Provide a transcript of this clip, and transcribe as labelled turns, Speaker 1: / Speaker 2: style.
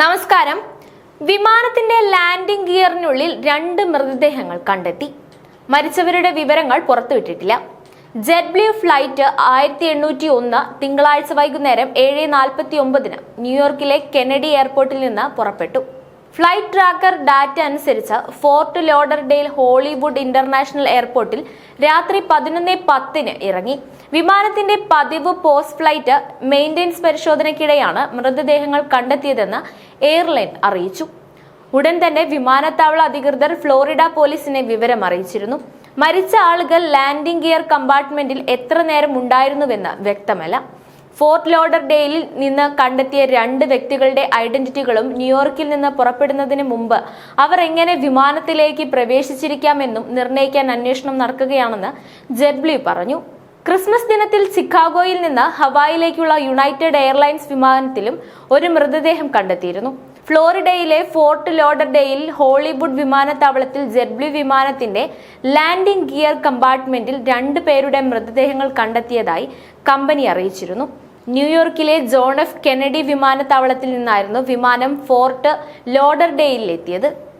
Speaker 1: നമസ്കാരം. വിമാനത്തിന്റെ ലാൻഡിംഗ് ഗിയറിനുള്ളിൽ രണ്ട് മൃതദേഹങ്ങൾ കണ്ടെത്തി. മരിച്ചവരുടെ വിവരങ്ങൾ പുറത്തുവിട്ടിട്ടില്ല. ജെറ്റ് ബ്ലൂ ഫ്ലൈറ്റ് ആയിരത്തി എണ്ണൂറ്റി ഒന്ന് തിങ്കളാഴ്ച വൈകുന്നേരം ഏഴ് നാൽപ്പത്തി ഒമ്പതിന് ന്യൂയോർക്കിലെ കെനഡി എയർപോർട്ടിൽ നിന്ന് പുറപ്പെട്ടു. ഫ്ലൈറ്റ് ട്രാക്കർ ഡാറ്റ അനുസരിച്ച് ഫോർട്ട് ലോഡർഡെയിൽ ഹോളിവുഡ് ഇന്റർനാഷണൽ എയർപോർട്ടിൽ രാത്രി പതിനൊന്ന് പത്തിന് ഇറങ്ങി. വിമാനത്തിന്റെ പതിവ് പോസ്റ്റ് ഫ്ലൈറ്റ് മെയിന്റെനൻസ് പരിശോധനയ്ക്കിടെയാണ് മൃതദേഹങ്ങൾ കണ്ടെത്തിയതെന്ന് എയർലൈൻ അറിയിച്ചു. ഉടൻ തന്നെ വിമാനത്താവള അധികൃതർ ഫ്ലോറിഡ പോലീസിനെ വിവരം അറിയിച്ചിരുന്നു. മരിച്ച ആളുകൾ ലാൻഡിംഗ് ഗിയർ കമ്പാർട്ട്മെന്റിൽ എത്ര നേരം ഉണ്ടായിരുന്നുവെന്ന് വ്യക്തമല്ല. ഫോർട്ട് ലോഡർ ലോഡർഡെയിലിൽ നിന്ന് കണ്ടെത്തിയ രണ്ട് വ്യക്തികളുടെ ഐഡന്റിറ്റികളും ന്യൂയോർക്കിൽ നിന്ന് പുറപ്പെടുന്നതിന് മുമ്പ് അവർ എങ്ങനെ വിമാനത്തിലേക്ക് പ്രവേശിച്ചിരിക്കാമെന്നും നിർണയിക്കാൻ അന്വേഷണം നടക്കുകയാണെന്ന് ജെറ്റ്ബ്ലി പറഞ്ഞു. ക്രിസ്മസ് ദിനത്തിൽ ചിക്കാഗോയിൽ നിന്ന് ഹവായിലേക്കുള്ള യുണൈറ്റഡ് എയർലൈൻസ് വിമാനത്തിലും ഒരു മൃതദേഹം കണ്ടെത്തിയിരുന്നു. ഫ്ലോറിഡയിലെ ഫോർട്ട് ലോഡർഡെയിൽ ഹോളിവുഡ് വിമാനത്താവളത്തിൽ ജെഡ്ബ്ലി വിമാനത്തിന്റെ ലാൻഡിംഗ് ഗിയർ കമ്പാർട്ട്മെന്റിൽ രണ്ടു പേരുടെ മൃതദേഹങ്ങൾ കണ്ടെത്തിയതായി കമ്പനി അറിയിച്ചിരുന്നു. ന്യൂയോർക്കിലെ ജോൺ എഫ് കെനഡി വിമാനത്താവളത്തിൽ നിന്നായിരുന്നു വിമാനം ഫോർട്ട് ലോഡർഡെയിലെത്തിയത്.